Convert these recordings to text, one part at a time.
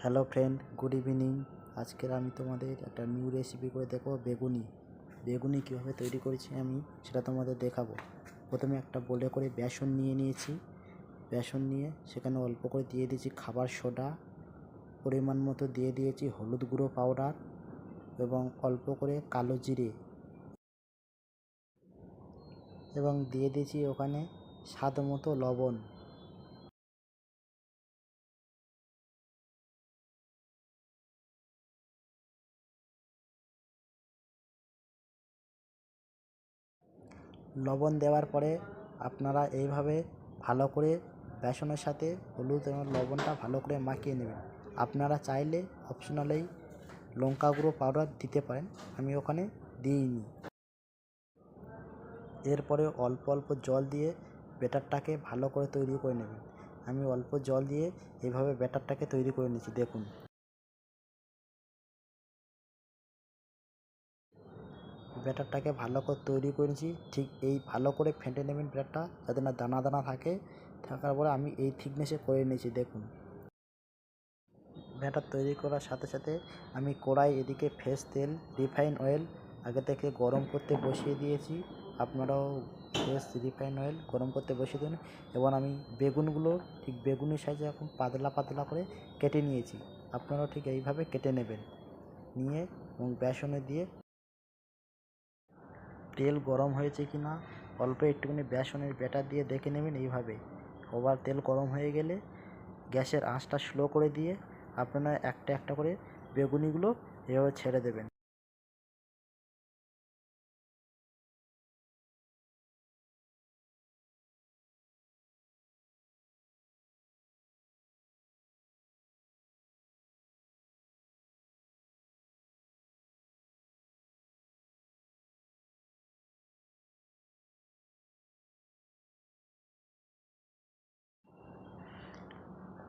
Hello friend good evening আজকের আমি তোমাদের একটা নিউ রেসিপি করে দেখাবো, বেগুনি। বেগুনি কীভাবে তৈরি করেছি আমি সেটা তোমাদের দেখাবো। প্রথমে একটা বোলে করে বেসন নিয়ে নিয়েছি। বেসন নিয়ে সেখানে অল্প করে দিয়ে দিয়েছি খাবার সোডা, পরিমাণ মতো দিয়ে দিয়েছি হলুদ গুঁড়ো পাউডার এবং অল্প করে কালো জিরে। এবং দিয়ে দিয়েছি ওখানে স্বাদ মতো লবণ। লবণ দেওয়ার পরে আপনারা এইভাবে ভালো করে বেসনের সাথে হলুদ এবং লবণটা ভালো করে মাখিয়ে নেবেন। আপনারা চাইলে অপশনালেই লঙ্কা গুঁড়ো পাউডার দিতে পারেন, আমি ওখানে দিইনি। এরপরে অল্প অল্প জল দিয়ে ব্যাটারটাকে ভালো করে তৈরি করে নেবেন। আমি অল্প জল দিয়ে এইভাবে ব্যাটারটাকে তৈরি করে নিয়েছি দেখুন। ব্যাটারটাকে ভালো করে তৈরি করেছি, ঠিক এই ভালো করে ফেটে নেবেন ব্যাটারটা যাতে না দানা দানা থাকে। থাকার পরে আমি এই থিকনেসে করে নিয়েছি, দেখুন। ব্যাটার তৈরি করার সাথে সাথে আমি কড়াই এদিকে ফ্রেশ তেল রিফাইন অয়েল আগে থেকে গরম করতে বসিয়ে দিয়েছি। আপনারাও ফ্রেশ রিফাইন অয়েল গরম করতে বসিয়ে দিন। এবং আমি বেগুনগুলো ঠিক বেগুনের সাইজে এখন পাতলা পাতলা করে কেটে নিয়েছি। আপনারাও ঠিক এইভাবে কেটে নেবেন। নিয়ে এবং বেসনে দিয়ে তেল গরম হয়েছে কি না, অল্প একটুখানি বেসনের ব্যাটার দিয়ে দেখে নেবেন এইভাবে। ওভার তেল গরম হয়ে গেলে গ্যাসের আঁচটা স্লো করে দিয়ে আপনারা একটা একটা করে বেগুনিগুলো এভাবে ছেড়ে দেবেন।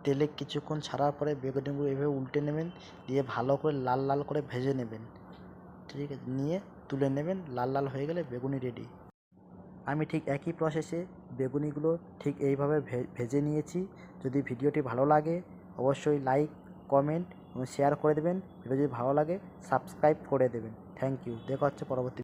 তেলে কিছুক্ষণ ছাড়ার পরে বেগুনিগুলো এভাবে উল্টে নেবেন, দিয়ে ভালো করে লাল লাল করে ভেজে নেবেন। ঠিক আছে, নিয়ে তুলে নেবেন, লাল লাল হয়ে গেলে বেগুনি রেডি আমি ঠিক একই প্রসেসে বেগুনিগুলো ঠিক এইভাবে ভেজে নিয়েছি। যদি ভিডিওটি ভালো লাগে, অবশ্যই লাইক কমেন্ট এবং শেয়ার করে দেবেন। ভিডিও যদি ভালো লাগে সাবস্ক্রাইব করে দেবেন। থ্যাংক ইউ দেখা হচ্ছে পরবর্তী